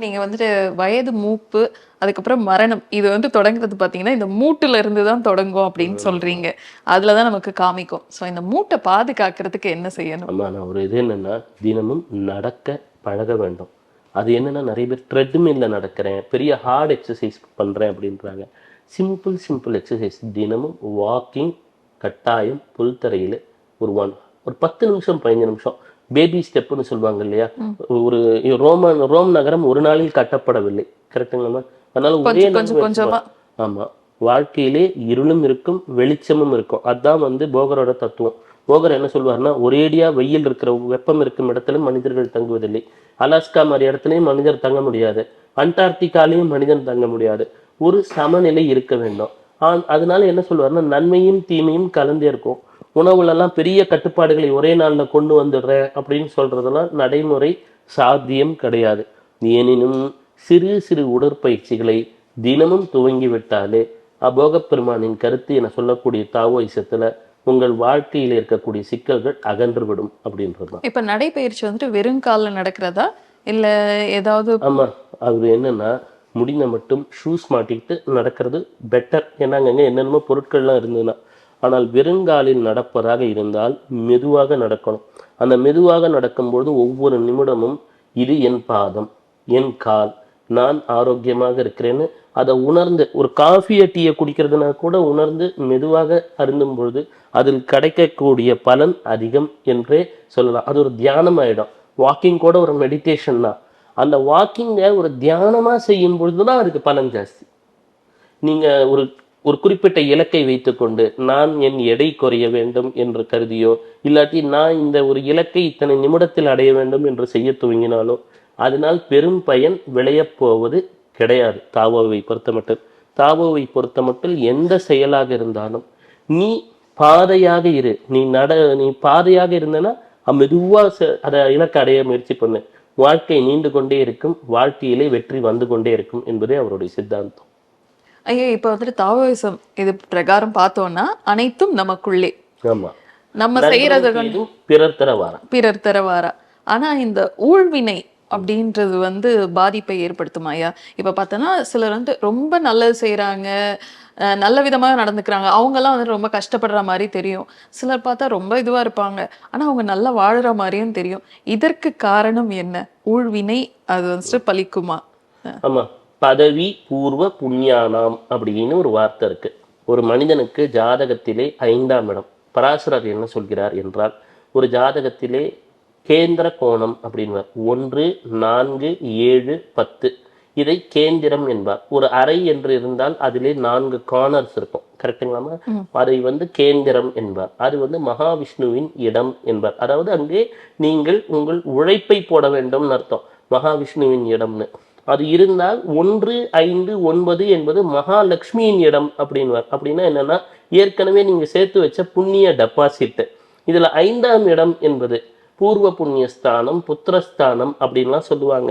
நீங்க வந்துட்டு வயது மூப்பு அதுக்கப்புறம் மரணம் இது வந்து தொடங்குறது பாத்தீங்கன்னா இந்த மூட்டுல இருந்து தான் தொடங்கும் அப்படின்னு சொல்றீங்க. அதுலதான் நமக்கு காமிக்கும். சோ இந்த மூட்டை பாதுகாக்கிறதுக்கு என்ன செய்யணும்? ஆமா நான் ஒரு இது என்னன்னா தினமும் நடக்க பழக வேண்டும். அது என்னன்னா நிறைய பேர் ட்ரெட்மில்ல நடக்கிறேன் பெரிய ஹார்ட் எக்ஸசைஸ் பண்றேன் அப்படின்றாங்க. சிம்பிள் சிம்பிள் எக்ஸசைஸ் தினமும் வாக்கிங் கட்டாயம் புல்தரையில் ஒரு ஒன் ஒரு பத்து நிமிஷம் பதினஞ்சு நிமிஷம் பேபி ஸ்டெப்னு சொல்லுவாங்க இல்லையா? ஒரு ரோமன் ரோம் நகரம் ஒரு நாளில் கட்டப்படவில்லை. கரெக்டுங்களா அதனால ஒரே ஆமா. வாழ்க்கையிலே இருளும் இருக்கும் வெளிச்சமும் இருக்கும். அதான் வந்து போகரோட தத்துவம். போகர் என்ன சொல்வாருன்னா ஒரேடியா வெயில் இருக்கிற வெப்பம் இருக்கும் இடத்துல மனிதர்கள் தங்குவதில்லை. அலாஸ்கா மாதிரி இடத்துலயும் மனிதர் தங்க முடியாது. அண்டார்டிகாலையும் மனிதன் தங்க முடியாது. ஒரு சமநிலை இருக்க வேண்டும். அதனால என்ன சொல்லுவாருன்னா நன்மையும் தீமையும் கலந்தே இருக்கும். உணவுல எல்லாம் பெரிய கட்டுப்பாடுகளை ஒரே நாள்ல கொண்டு வந்துடுறேன் அப்படின்னு சொல்றதெல்லாம் நடைமுறை சாத்தியம் கிடையாது. எனினும் சிறு சிறு உடற்பயிற்சிகளை தினமும் துவங்கி விட்டாலே அபோகப் பெருமானின் கருத்து என சொல்லக்கூடிய தாவோயிசத்துல உங்கள் வாழ்க்கையில் இருக்கக்கூடிய சிக்கல்கள் அகன்றுவிடும் அப்படின்றதுதான். இப்ப நடைப்பயிற்சி வந்துட்டு வெறும் கால்ல நடக்கிறதா? இல்ல ஏதாவது ஆமா அது என்னன்னா முடிந்த மட்டும் ஷூஸ் மாட்டிக்கிட்டு நடக்கிறது பெட்டர் ஏன்னா அங்கங்க என்னென்னமோ பொருட்கள்லாம் இருந்ததுன்னா ஆனால் வெறுங்காலில் நடப்பதாக இருந்தால் மெதுவாக நடக்கணும். அந்த மெதுவாக நடக்கும்பொழுது ஒவ்வொரு நிமிடமும் இது என் பாதம் என் கால். நான் ஆரோக்கியமாக இருக்கிறேன்னு அதை உணர்ந்து ஒரு காஃபியை டீயை குடிக்கிறதுனா கூட உணர்ந்து மெதுவாக அருந்தும் பொழுது அதில் கிடைக்கக்கூடிய பலன் அதிகம் என்றே சொல்லலாம். அது ஒரு தியானம் ஆகிடும் வாக்கிங் கூட ஒரு மெடிடேஷன் தான். அந்த வாக்கிங்கை ஒரு தியானமாக செய்யும் பொழுது தான் அதுக்கு பலன் ஜாஸ்தி. நீங்கள் ஒரு ஒரு குறிப்பிட்ட இலக்கை வைத்துக்கொண்டு நான் என் எடை குறைய வேண்டும் என்று கருதியோ இல்லாட்டி நான் இந்த ஒரு இலக்கை இத்தனை நிமிடத்தில் அடைய வேண்டும் என்று செய்ய துவங்கினாலோ அதனால் பெரும் பயன் விளையப் போவது கிடையாது. தாவோவை பொறுத்தமட்டில் தாவோவை பொறுத்தமட்டில் எந்த செயலாக இருந்தாலும் நீ பாதையாக இரு. நீ நட நீ பாதையாக இருந்தனா மெதுவாக அதை இலக்கை அடைய முயற்சி பண்ணு. வாழ்க்கை நீண்டு கொண்டே இருக்கும் வாழ்க்கையிலே வெற்றி வந்து கொண்டே இருக்கும் என்பதே அவருடைய சித்தாந்தம். ஐயோ இப்ப வந்துட்டு தாவோயிசம் இது பிரகாரம் பார்த்தோம்னா அனைத்தும் நமக்குள்ளே. நம்ம செய்யறது பிறர் தர வாரம் பிறர் தரவாரா ஆனா இந்த ஊழ்வினை அப்படின்றது வந்து பாதிப்பை ஏற்படுத்துமாயா இப்ப பார்த்தோன்னா சிலர் வந்து ரொம்ப நல்லது செய்றாங்க அஹ் நல்ல விதமாக நடந்துக்கிறாங்க. அவங்கெல்லாம் வந்து ரொம்ப கஷ்டப்படுற மாதிரி தெரியும். சிலர் பார்த்தா ரொம்ப இதுவா இருப்பாங்க. ஆனா அவங்க நல்லா வாழுற மாதிரியும் தெரியும். இதற்கு காரணம் என்ன? ஊழ்வினை அது வந்துட்டு பலிக்குமா? ஆமா. பதவி பூர்வ புண்ணியானாம் அப்படின்னு ஒரு வார்த்தை இருக்கு. ஒரு மனிதனுக்கு ஜாதகத்திலே ஐந்தாம் இடம். பராசரர் என்ன சொல்கிறார் என்றால் ஒரு ஜாதகத்திலே கேந்திர கோணம் அப்படின்வார். ஒன்று நான்கு ஏழு பத்து. இதை கேந்திரம் என்பார். ஒரு அறை என்று இருந்தால் அதிலே நான்கு கார்னர்ஸ் இருக்கும். கரெக்டுங்களாமா அதை வந்து கேந்திரம் என்பார். அது வந்து மகாவிஷ்ணுவின் இடம் என்பார். அதாவது அங்கே நீங்கள் உங்கள் உழைப்பை போட வேண்டும்னு அர்த்தம். மகாவிஷ்ணுவின் இடம்னு. அது இருந்தால் ஒன்று ஐந்து ஒன்பது என்பது மகாலட்சுமியின் இடம் அப்படின்வார். அப்படின்னா என்னன்னா ஏற்கனவே நீங்க சேர்த்து வச்ச புண்ணிய டெபாசிட் இதுல ஐந்தாம் இடம் என்பது பூர்வ புண்ணியஸ்தானம் புத்திரஸ்தானம் அப்படின்லாம் சொல்லுவாங்க.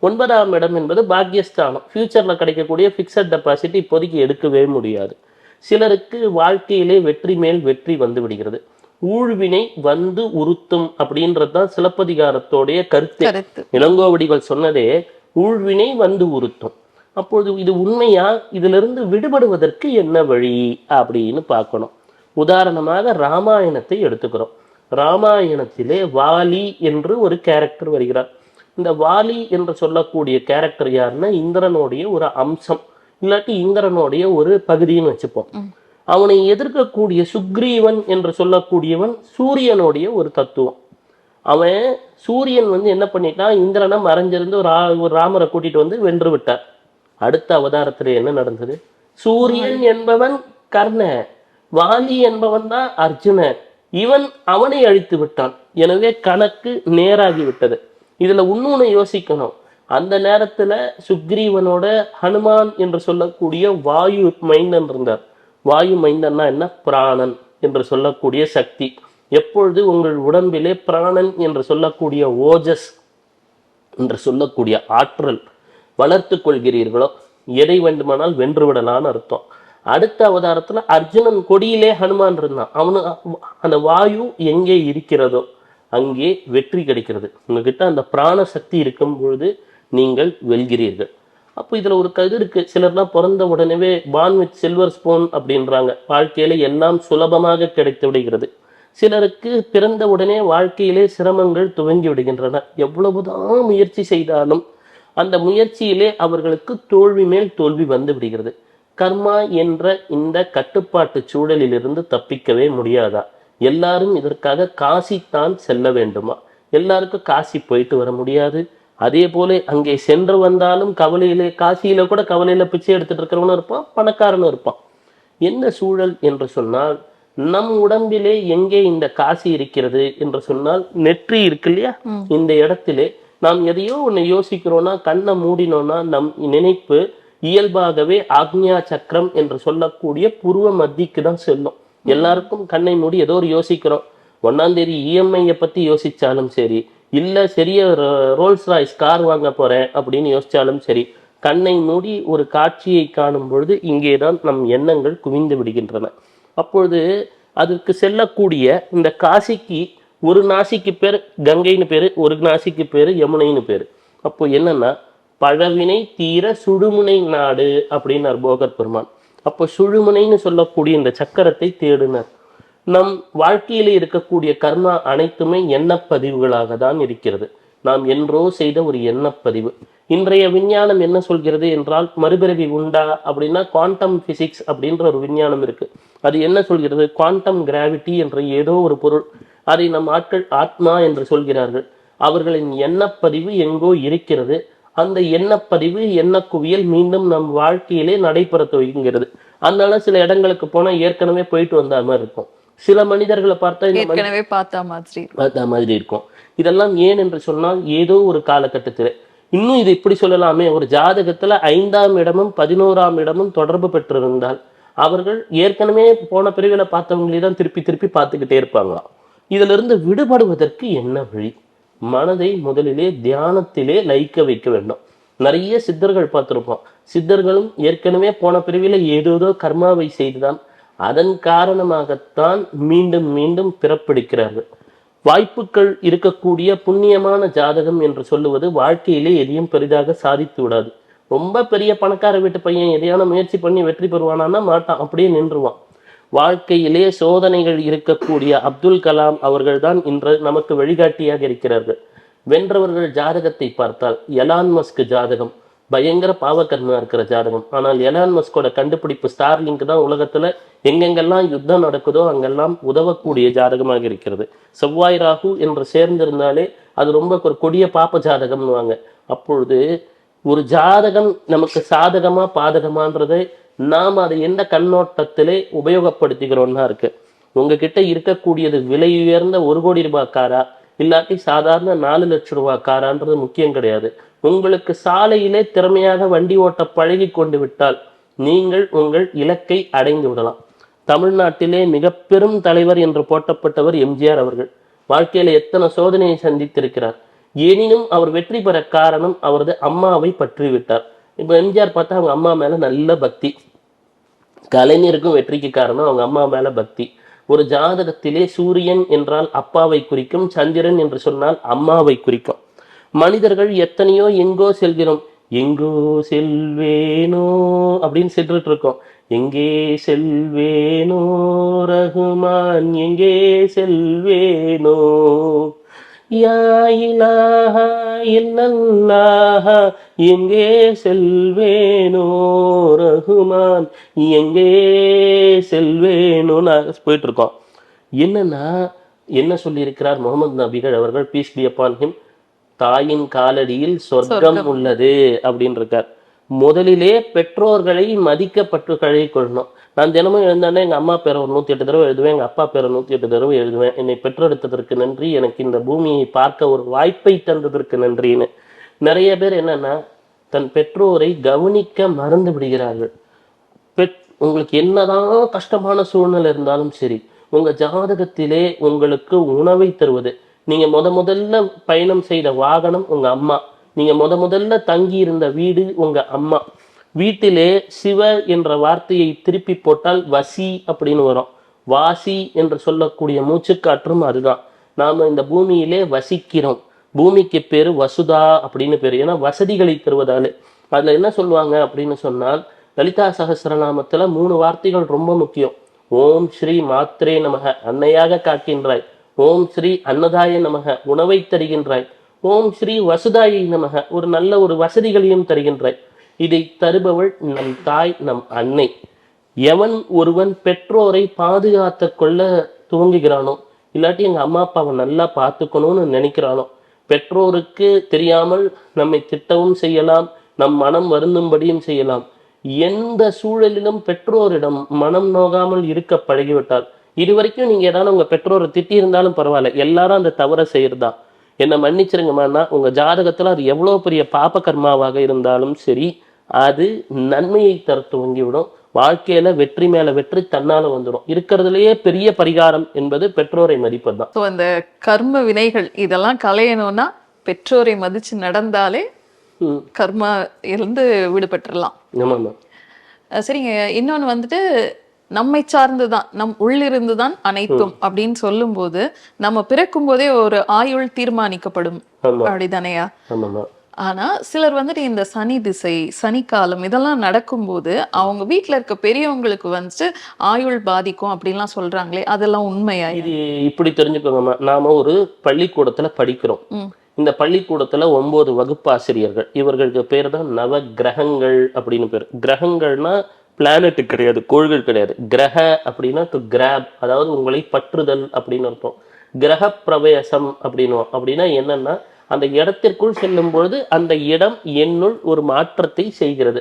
ஒன்பதாம் இடம் என்பது பாக்கியஸ்தானம் ஃபியூச்சர்ல கிடைக்கக்கூடிய ஃபிக்ஸட் டெபாசிட் இப்போதைக்கு எடுக்கவே முடியாது. சிலருக்கு வாழ்க்கையிலே வெற்றி மேல் வெற்றி வந்து விடுகிறது. ஊழ்வினை வந்து உறுத்தும் அப்படின்றது தான் சிலப்பதிகாரத்தோடைய கருத்து. கருத்து. இளங்கோவடிகள் சொன்னதே ஊழ்வினை வந்து உறுத்தும். அப்பொழுது இது உண்மையா? இதிலிருந்து விடுபடுவதற்கு என்ன வழி? அப்படின்னு பார்க்கணும். உதாரணமாக ராமாயணத்தை எடுத்துக்கிறோம். ராமாயணத்திலே வாலி என்று ஒரு கேரக்டர் வருகிறார். இந்த வாலி என்று சொல்லக்கூடிய கேரக்டர் யாருன்னா இந்திரனுடைய ஒரு அம்சம். இல்லாட்டி இந்திரனுடைய ஒரு பகுதின்னு வச்சுப்போம். அவனை எதிர்க்கக்கூடிய சுக்ரீவன் என்று சொல்லக்கூடியவன் சூரியனுடைய ஒரு தத்துவம். அவன் சூரியன் வந்து என்ன பண்ணிட்டான்? இந்திரனை மறைஞ்சிருந்து ஒரு ஒரு ராமரை கூட்டிட்டு வந்து வென்று விட்டார். அடுத்த அவதாரத்துல என்ன நடந்தது? சூரியன் என்பவன் கர்ண வாலி என்பவன் தான் அர்ஜுனன். இவன் அவனை அழித்து விட்டான். எனவே கணக்கு நேராகி விட்டது. இதுல இன்னொன்னு யோசிக்கணும். அந்த நேரத்துல சுக்ரீவனோட ஹனுமான் என்று சொல்லக்கூடிய வாயு மைந்தன் இருந்தார். வாயு மைந்தன்னா என்ன? பிராணன் என்று சொல்லக்கூடிய சக்தி. எப்பொழுது உங்கள் உடம்பிலே பிராணன் என்று சொல்லக்கூடிய ஓஜஸ் என்று சொல்லக்கூடிய ஆற்றல் வளர்த்து கொள்கிறீர்களோ எதை வேண்டுமானால் வென்றுவிடலான்னு அர்த்தம். அடுத்த அவதாரத்தில் அர்ஜுனன் கொடியிலே ஹனுமான் இருந்தான். அவனு அந்த வாயு எங்கே இருக்கிறதோ அங்கே வெற்றி கிடைக்கிறது. உங்ககிட்ட அந்த பிராண சக்தி இருக்கும் பொழுது நீங்கள் வெல்கிறீர்கள். அப்போ இதில் ஒரு கது இருக்கு. சிலர்லாம் பிறந்த உடனே பான் வித் சில்வர் ஸ்பூன் அப்படின்றாங்க. வாழ்க்கையில எல்லாம் சுலபமாக கிடைத்து விடுகிறது. சிலருக்கு பிறந்த உடனே வாழ்க்கையிலே சிரமங்கள் துவங்கி விடுகின்றன. எவ்வளவுதான் முயற்சி செய்தாலும் அந்த முயற்சியிலே அவர்களுக்கு தோல்வி மேல் தோல்வி வந்து விடுகிறது. கர்மா என்ற இந்த கட்டுப்பாட்டு சூழலிலிருந்து தப்பிக்கவே முடியாதா? எல்லாரும் இதற்காக காசித்தான் செல்ல வேண்டுமா? எல்லாருக்கும் காசி போயிட்டு வர முடியாது. அதே போல அங்கே சென்று வந்தாலும் கவலையில காசியில கூட கவலையில பிச்சை எடுத்துட்டு இருக்கிறவனும் இருப்பான் பணக்காரனும் இருப்பான். என்ன சூழல் என்று சொன்னால் நம் உடம்பிலே எங்கே இந்த காசி இருக்கிறது என்று சொன்னால் நெற்றி இருக்கு இல்லையா. இந்த இடத்திலே நாம் எதையோ ஒண்ணு யோசிக்கிறோம்னா கண்ணை மூடினோம்னா நம் நினைப்பு இயல்பாகவே ஆக்ஞா சக்கரம் என்று சொல்லக்கூடிய புருவ மத்திக்கு தான் செல்லும். எல்லாருக்கும் கண்ணை மூடி ஏதோ ஒரு யோசிக்கிறோம். ஒன்னாம் தேதி இஎம்ஐயை பத்தி யோசிச்சாலும் சரி இல்ல சரிய ரோல்ஸ் ராய்ஸ் கார் வாங்க போறேன் அப்படின்னு யோசிச்சாலும் சரி கண்ணை மூடி ஒரு காட்சியை காணும் பொழுது இங்கேதான் நம் எண்ணங்கள் குவிந்து விடுகின்றன. அப்பொழுது அதற்கு செல்லக்கூடிய இந்த காசிக்கு ஒரு நாசிக்கு பேர் கங்கைன்னு பேரு ஒரு நாசிக்கு பேரு யமுனைன்னு பேரு. அப்போ என்னன்னா பழவினை தீர சுழுமுனை நாடு அப்படின்னார் போகர் பெருமான். அப்போ சுழுமுனைன்னு சொல்லக்கூடிய இந்த சக்கரத்தை தேடினர். நம் வாழ்க்கையில இருக்கக்கூடிய கர்மா அனைத்துமே எண்ணப்பதிவுகளாக தான் இருக்கிறது. நாம் என்றோ செய்த ஒரு எண்ணப்பதிவு. இன்றைய விஞ்ஞானம் என்ன சொல்கிறது என்றால் மறுபிறவி உண்டா அப்படின்னா குவாண்டம் பிசிக்ஸ் அப்படின்ற ஒரு விஞ்ஞானம் இருக்கு. அது என்ன சொல்கிறது? குவாண்டம் கிராவிட்டி என்ற ஏதோ ஒரு பொருள். அதை நம் ஆட்கள் ஆத்மா என்று சொல்கிறார்கள். அவர்களின் எண்ணப்பதிவு எங்கோ இருக்கிறது. அந்த எண்ணப்பதிவு எண்ணக்குவியல் மீண்டும் நம் வாழ்க்கையிலே நடைபெற துவங்குகிறது. அதனால சில இடங்களுக்கு போனா ஏற்கனவே போயிட்டு வந்த மாதிரி இருக்கும். சில மனிதர்களை பார்த்தா ஏற்கனவே பார்த்த மாதிரி அந்த மாதிரி இருக்கும். இதெல்லாம் ஏன் என்று சொன்னால் ஏதோ ஒரு காலகட்டத்தில். இன்னும் இது இப்படி சொல்லலாமே. ஒரு ஜாதகத்துல ஐந்தாம் இடமும் பதினோராம் இடமும் தொடர்பு பெற்றிருந்தால் அவர்கள் ஏற்கனவே போன பிரிவில் பார்த்தவங்களே தான் திருப்பி திருப்பி பார்த்துக்கிட்டே இருப்பாங்களாம் இதுல இருந்து விடுபடுவதற்கு என்ன வழி? மனதை முதலிலே தியானத்திலே லயிக்க வைக்க வேண்டும். நிறைய சித்தர்கள் பார்த்திருப்போம். சித்தர்களும் ஏற்கனவே போன பிரிவில் ஏதேதோ கர்மாவை செய்துதான் அதன் காரணமாகத்தான் மீண்டும் மீண்டும் பிறப்பிடிக்கிறார்கள். வாய்ப்புகள் இருக்கக்கூடிய புண்ணியமான ஜாதகம் என்று சொல்லுவது வாழ்க்கையிலே எதையும் பெரிதாக சாதித்து விடாது. ரொம்ப பெரிய பணக்கார வீட்டு பையன் எதையான முயற்சி பண்ணி வெற்றி பெறுவானான்னா மாட்டான் அப்படியே நின்றுவான். வாழ்க்கையிலே சோதனைகள் இருக்கக்கூடிய அப்துல் கலாம் அவர்கள்தான் இன்று நமக்கு வழிகாட்டியாக இருக்கிறார்கள். வென்றவர்கள் ஜாதகத்தை பார்த்தால் எலான் மஸ்க் ஜாதகம். பயங்கர பாவகர்மா இருக்கிற ஜாதகம். ஆனால் எலான் மஸ்கோட கண்டுபிடிப்பு ஸ்டார்லிங்க் தான் உலகத்துல எங்கெங்கெல்லாம் யுத்தம் நடக்குதோ அங்கெல்லாம் உதவக்கூடிய ஜாதகமாக இருக்கிறது. செவ்வாய் ராகு என்று சேர்ந்திருந்தாலே அது ரொம்ப ஒரு கொடிய பாப்ப ஜாதகம்னுவாங்க அப்பொழுது ஒரு ஜாதகம் நமக்கு சாதகமா பாதகமான்றதை நாம் அதை எந்த கண்ணோட்டத்திலே உபயோகப்படுத்திக்கிறோம்னா இருக்கு. உங்ககிட்ட இருக்கக்கூடியது விலை உயர்ந்த ஒரு கோடி ரூபாய் காரா இல்லாட்டி சாதாரண நாலு லட்சம் ரூபா காரான்றது முக்கியம் கிடையாது. உங்களுக்கு சாலையிலே திறமையாக வண்டி ஓட்ட பழகி கொண்டு விட்டால் நீங்கள் உங்கள் இலக்கை அடைந்து விடலாம். தமிழ்நாட்டிலே மிக பெரும் தலைவர் என்று போட்டப்பட்டவர் எம்ஜிஆர் அவர்கள். வாழ்க்கையில எத்தனை சோதனையை சந்தித்திருக்கிறார். எனினும் அவர் வெற்றி பெற காரணம் அவரது அம்மாவை பற்றி விட்டார் இப்ப எம்ஜிஆர் பார்த்தா அவங்க அம்மா மேல நல்ல பக்தி. கலைஞருக்கும் வெற்றிக்கு காரணம் அவங்க அம்மா மேல பக்தி. ஒரு ஜாதகத்திலே சூரியன் என்றால் அப்பாவை குறிக்கும் சந்திரன் என்று சொன்னால் அம்மாவை குறிக்கும். மனிதர்கள் எத்தனையோ எங்கோ செல்கிறோம். எங்கோ செல்வேனோ அப்படின்னு சென்றுட்டு இருக்கோம் எங்கே செல்வேனோ ரகுமான் எங்கே செல்வேனோ? யா இலாஹா இல்லல்லாஹா எங்கே செல்வேனோ ரகுமான் எங்கே செல்வேனோ நான் போயிட்டு இருக்கோம் என்னன்னா என்ன சொல்லியிருக்கிறார் முகமது நபிகள் அவர்கள் பீஸ் பி அப்பான் ஹிம் தாயின் காலடியில் சொர்க்கம் உள்ளது அப்படின்னு இருக்கார் முதலிலே பெற்றோர்களை மதிக்கப்பட்டு கழகி கொள்ளணும். நான் தினமும் எழுந்தானே எங்கள் அம்மா பேரை ஒரு நூற்றி எட்டு தடவை எழுதுவேன் எங்கள் அப்பா பேரை நூற்றி எட்டு தடவை எழுதுவேன். என்னை பெற்றெடுத்ததற்கு நன்றி. எனக்கு இந்த பூமியை பார்க்க ஒரு வாய்ப்பை தந்ததற்கு நன்றின்னு. நிறைய பேர் என்னன்னா தன் பெற்றோரை கவனிக்க மறந்து விடுகிறார்கள். பெற் உங்களுக்கு என்னதான் கஷ்டமான சூழ்நிலை இருந்தாலும் சரி உங்கள் ஜாதகத்திலே உங்களுக்கு உணவை தருவது நீங்கள் முத முதல்ல பயணம் செய்த வாகனம் உங்கள் அம்மா. நீங்கள் முத முதல்ல தங்கி இருந்த வீடு உங்கள் அம்மா. வீட்டிலே சிவ என்ற வார்த்தையை திருப்பி போட்டால் வசி அப்படின்னு வரும். வாசி என்று சொல்லக்கூடிய மூச்சுக்காற்றும் அதுதான். நாம் இந்த பூமியிலே வசிக்கிறோம். பூமிக்கு பேர் வசுதா அப்படின்னு பேர். ஏன்னா வசதிகளை தருவதாலே. அதில் என்ன சொல்லுவாங்க அப்படின்னு சொன்னால் லலிதா சகஸ்ரநாமத்துல மூணு வார்த்தைகள் ரொம்ப முக்கியம். ஓம் ஸ்ரீ மாத்ரே நமக அன்னையாக காக்கின்றாய். ஓம் ஸ்ரீ அன்னதாய நமக உணவை தருகின்றாய். ஓம் ஸ்ரீ வசுதாயை நமக. ஒரு நல்ல ஒரு வசதிகளையும் தருகின்றாய் இதை தருபவள் நம் தாய் நம் அன்னை. எவன் ஒருவன் பெற்றோரை பாதுகாத்து கொள்ள துவங்குகிறானோ இல்லாட்டி எங்க அம்மா அப்பாவை நல்லா பார்த்துக்கணும்னு நினைக்கிறானோ பெற்றோருக்கு தெரியாமல் நம்மை திட்டவும் செய்யலாம் நம் மனம் வருந்தும்படியும் செய்யலாம். எந்த சூழலிலும் பெற்றோரிடம் மனம் நோகாமல் இருக்க பழகிவிட்டால் இதுவரைக்கும் நீங்க ஏதாவது உங்க பெற்றோரை திட்டி இருந்தாலும் பரவாயில்ல எல்லாரும் அந்த தவறை செய்யறதா என்னை மன்னிச்சிருங்கம்மான்னா உங்க ஜாதகத்துல அது எவ்வளவு பெரிய பாப கர்மாவாக இருந்தாலும் சரி அது நன்மையை தர துவங்கிவிடும். வாழ்க்கையில வெற்றி மேல வெற்றி தன்னால வந்துடும். இருக்கிறதுலயே பெரிய பரிகாரம் என்பது பெற்றோரை மதிப்பது தான் ஸோ அந்த கர்ம வினைகள் இதெல்லாம் களையணும்னா பெற்றோரை மதிச்சு நடந்தாலே கர்மா இருந்து விடுபட்டுறலாம். ஆமாம்மா. அஹ் சரிங்க. இன்னொன்னு வந்துட்டு நம்மை சார்ந்து தான் நம் உள்ளிருந்து தான் அனைத்தும் அப்படின்னு சொல்லும்போது நம்ம பிறக்கும் போதே ஒரு ஆயுள் தீர்மானிக்கப்படும். அப்படிதானையா? ஆனா சிலர் வந்துட்டு இந்த சனி திசை சனி காலம் இதெல்லாம் நடக்கும்போது அவங்க வீட்ல இருக்க பெரியவங்களுக்கு வந்துட்டு ஆயுள் பாதிக்கும் அப்படின்லாம் சொல்றாங்களே அதெல்லாம் உண்மையா இது இப்படி தெரிஞ்சுக்கோங்கம்மா. நாம ஒரு பள்ளிக்கூடத்துல படிக்கிறோம். இந்த பள்ளிக்கூடத்துல ஒன்பது வகுப்பாசிரியர்கள். இவர்களுக்கு பேர் தான் நவ கிரகங்கள் அப்படின்னு பேர். கிரகங்கள்னா பிளானட் கிடையாது கோள்கள் கிடையாது. கிரக அப்படின்னா டு கிராப் அதாவது உங்களை பற்றுதல் அப்படின்னு அர்த்தம். கிரக பிரவேசம் அப்படின்னுவோம். அப்படின்னா என்னன்னா அந்த இடத்திற்குள் செல்லும் பொழுது அந்த இடம் என்னுள் ஒரு மாற்றத்தை செய்கிறது.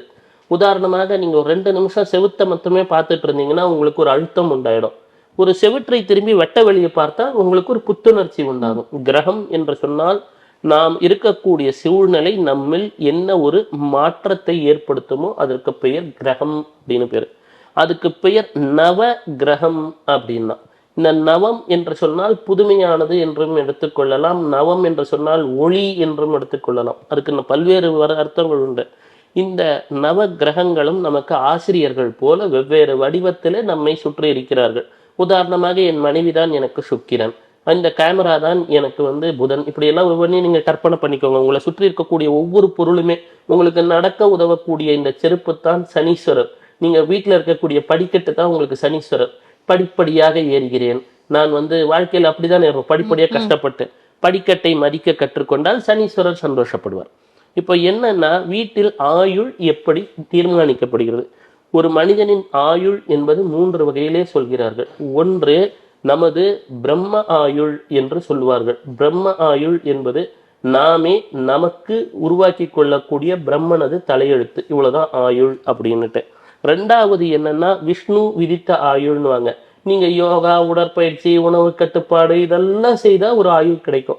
உதாரணமாக நீங்க ஒரு ரெண்டு நிமிஷம் செவுத்தை மட்டுமே பார்த்துட்டு இருந்தீங்கன்னா உங்களுக்கு ஒரு அழுத்தம் உண்டாயிடும். ஒரு செவிற்றை திரும்பி வெட்ட வெளியே பார்த்தா உங்களுக்கு ஒரு புத்துணர்ச்சி உண்டாகும். கிரகம் என்று சொன்னால் நாம் இருக்கக்கூடிய சூழ்நிலை நம்மில் என்ன ஒரு மாற்றத்தை ஏற்படுத்துமோ அதற்கு பெயர் கிரகம் அப்படின்னு பேர். அதுக்கு பெயர் நவ கிரகம் அப்படின்னா. இந்த நவம் என்று சொன்னால் புதுமையானது என்றும் எடுத்துக்கொள்ளலாம் நவம் என்று சொன்னால் ஒளி என்றும் எடுத்துக்கொள்ளலாம் அதுக்கு பல்வேறு வர அர்த்தங்கள் உண்டு. இந்த நவ கிரகங்களும் நமக்கு ஆசிரியர்கள் போல வெவ்வேறு வடிவத்திலே நம்மை சுற்றி இருக்கிறார்கள். உதாரணமாக என் மனைவிதான் எனக்கு சுக்கிரன். இந்த கேமரா தான் எனக்கு வந்து புதன். இப்படி எல்லாம் ஒவ்வொன்றையும் நீங்க கற்பனை பண்ணிக்கோங்க. உங்களை சுற்றி இருக்கக்கூடிய ஒவ்வொரு பொருளுமே உங்களுக்கு நடக்க உதவக்கூடிய இந்த செருப்பு தான் சனீஸ்வரர். நீங்க வீட்டில் இருக்கக்கூடிய படிக்கட்டு தான் உங்களுக்கு சனீஸ்வரர். படிப்படியாக ஏறுகிறேன். நான் வந்து வாழ்க்கையில் அப்படிதான் ஏறும் படிப்படியாக கஷ்டப்பட்டு படிக்கட்டை மதிக்க கற்றுக்கொண்டால் சனீஸ்வரர் சந்தோஷப்படுவார். இப்போ என்னன்னா வீட்டில் ஆயுள் எப்படி தீர்மானிக்கப்படுகிறது? ஒரு மனிதனின் ஆயுள் என்பது மூன்று வகையிலே சொல்கிறார்கள். ஒன்று நமது பிரம்ம ஆயுள் என்று சொல்லுவார்கள். பிரம்ம ஆயுள் என்பது நாமே நமக்கு உருவாக்கி கொள்ளக்கூடிய பிரம்மனது தலையெழுத்து. இவ்வளவுதான் ஆயுள் அப்படின்னுட்டு. ரெண்டாவது என்னன்னா விஷ்ணு விதித்த ஆயுள்னுவாங்க. நீங்க யோகா உடற்பயிற்சி உணவு கட்டுப்பாடு இதெல்லாம் செய்தா ஒரு ஆயுள் கிடைக்கும்.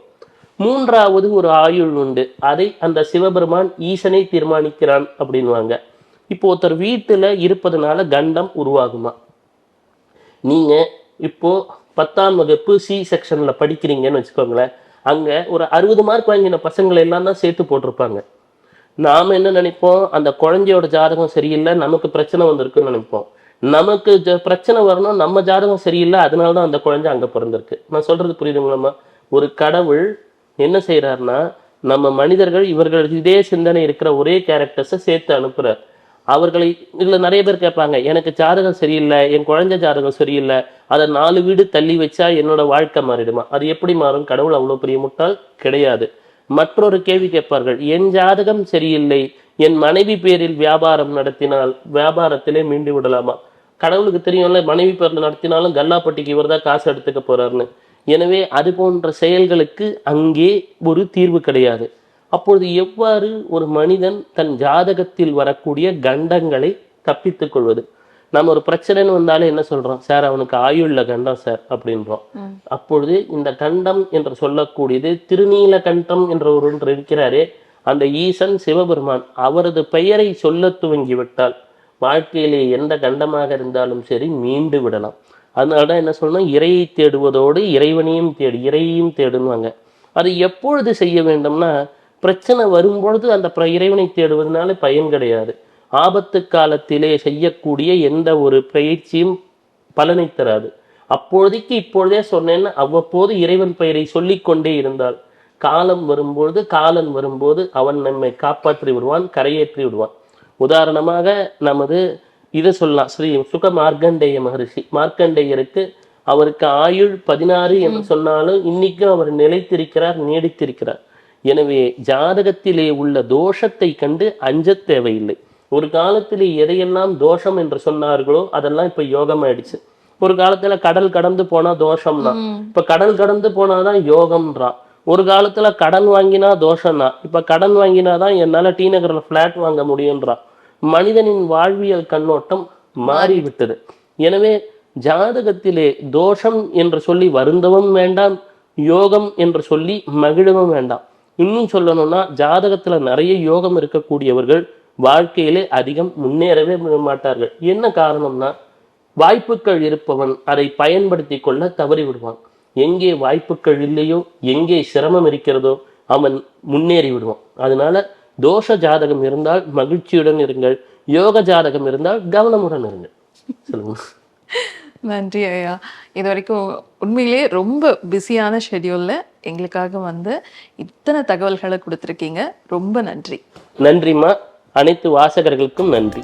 மூன்றாவது ஒரு ஆயுள் உண்டு. அதை அந்த சிவபெருமான் ஈசனை தீர்மானிக்கிறான் அப்படின்வாங்க இப்போ ஒருத்தர் வீட்டுல இருப்பதனால கண்டம் உருவாகுமா? நீங்க இப்போ பத்தாம் வகுப்பு சி செக்ஷனில் படிக்கிறீங்கன்னு வச்சுக்கோங்களேன். அங்கே ஒரு அறுபது மார்க் வாங்கின பசங்களை எல்லாம் தான் சேர்த்து போட்டிருப்பாங்க. நாம் என்ன நினைப்போம்? அந்த குழந்தையோட ஜாதகம் சரியில்லை நமக்கு பிரச்சனை வந்திருக்குன்னு நினைப்போம். நமக்கு ஜ- பிரச்சனை வரணும் நம்ம ஜாதகம் சரியில்லை அதனால தான் அந்த குழந்தை அங்கே பிறந்திருக்கு. நான் சொல்கிறது புரியுதுங்களாம்மா ஒரு கடவுள் என்ன செய்கிறாருன்னா நம்ம மனிதர்கள் இவர்கள் இதே சிந்தனை இருக்கிற ஒரே கேரக்டர்ஸை சேர்த்து அனுப்புகிறார் அவர்களை இதில் நிறைய பேர் கேட்பாங்க எனக்கு ஜாதகம் சரியில்லை என் குழந்தை ஜாதகம் சரியில்லை அதை நாலு வீடு தள்ளி வச்சா என்னோட வாழ்க்கை மாறிடுமா? அது எப்படி மாறும்? கடவுள் அவ்வளோ பெரிய முட்டால் கிடையாது. மற்றொரு கேள்வி கேட்பார்கள் என் ஜாதகம் சரியில்லை என் மனைவி பேரில் வியாபாரம் நடத்தினால் வியாபாரத்திலே மீண்டு விடலாமா? கடவுளுக்கு தெரியும்ல மனைவி பேர்ல நடத்தினாலும் கல்லாப்பட்டிக்கு இவர் தான் காசு எடுத்துக்க போறாருன்னு. எனவே அது போன்ற செயல்களுக்கு அங்கே ஒரு தீர்வு கிடையாது. அப்பொழுது எவ்வாறு ஒரு மனிதன் தன் ஜாதகத்தில் வரக்கூடிய கண்டங்களை தப்பித்துக் கொள்வது? நம்ம ஒரு பிரச்சனைன்னு வந்தாலே என்ன சொல்றோம்? சார் அவனுக்கு ஆயுள்ல கண்டம் சார் அப்படின்றோம். அப்பொழுது இந்த கண்டம் என்று சொல்லக்கூடியது திருநீல கண்டம் என்ற ஒருவர் இருக்கிறாரே அந்த ஈசன் சிவபெருமான். அவரது பெயரை சொல்ல துவங்கி விட்டால் வாழ்க்கையிலே எந்த கண்டமாக இருந்தாலும் சரி மீண்டு விடலாம். அதனால தான் என்ன சொல்லணும் இறையை தேடுவதோடு இறைவனையும் தேடு இறையையும் தேடுன்னுவாங்க. அது எப்பொழுது செய்ய வேண்டும்னா பிரச்சனை வரும்பொழுது அந்த பிர- இறைவனை தேடுவதனால பயன் கிடையாது. ஆபத்து காலத்திலே செய்யக்கூடிய எந்த ஒரு பயிற்சியும் பலனை தராது. அப்பொழுதைக்கு இப்பொழுதே சொன்னேன்னு அவ்வப்போது இறைவன் பெயரை சொல்லிக்கொண்டே இருந்தால் காலம் வரும்போது காலன் வரும்போது அவன் நம்மை காப்பாற்றி விடுவான் கரையேற்றி விடுவான். உதாரணமாக நமது இதை சொல்லலாம் ஸ்ரீ சுக மார்க்கண்டேய மகரிஷி. மார்க்கண்டேயருக்கு அவருக்கு ஆயுள் பதினாறு என்று சொன்னாலும் இன்னைக்கும் அவர் நிலைத்திருக்கிறார் நீடித்திருக்கிறார். எனவே ஜாதகத்திலே உள்ள தோஷத்தை கண்டு அஞ்சத் தேவையில்லை. ஒரு காலத்திலே எதையெல்லாம் தோஷம் என்று சொன்னார்களோ அதெல்லாம் இப்ப யோகம் ஆயிடுச்சு ஒரு காலத்துல கடல் கடந்து போனா தோஷம்னா இப்ப கடல் கடந்து போனாதான் யோகம்ன்றான் ஒரு காலத்துல கடன் வாங்கினா தோஷம்னா இப்ப கடன் வாங்கினாதான் என்னால டி நகர்ல பிளாட் வாங்க முடியும்ன்றான் மனிதனின் வாழ்வியல் கண்ணோட்டம் மாறிவிட்டது. எனவே ஜாதகத்திலே தோஷம் என்று சொல்லி வருந்தவும் வேண்டாம் யோகம் என்று சொல்லி மகிழவும் வேண்டாம். இன்னும் சொல்லணும்னா ஜாதகத்துல நிறைய யோகம் இருக்கக்கூடியவர்கள் வாழ்க்கையிலே அதிகம் முன்னேறவே மாட்டார்கள். என்ன காரணம்னா வாய்ப்புகள் இருப்பவன் அதை பயன்படுத்தி கொள்ள தவறி விடுவான். எங்கே வாய்ப்புகள் இல்லையோ எங்கே சிரமம் இருக்கிறதோ அவன் முன்னேறி விடுவான். அதனால தோஷ ஜாதகம் இருந்தால் மகிழ்ச்சியுடன் இருங்கள். யோக ஜாதகம் இருந்தால் கவனமுடன் இருங்கள். சொல்லுங்க. நன்றி ஐயா. இது வரைக்கும் உண்மையிலேயே ரொம்ப பிஸியான ஷெடியூலில் எங்களுக்காக வந்து இத்தனை தகவல்களை கொடுத்துருக்கீங்க. ரொம்ப நன்றி. நன்றிம்மா. அனைத்து வாசகர்களுக்கும் நன்றி.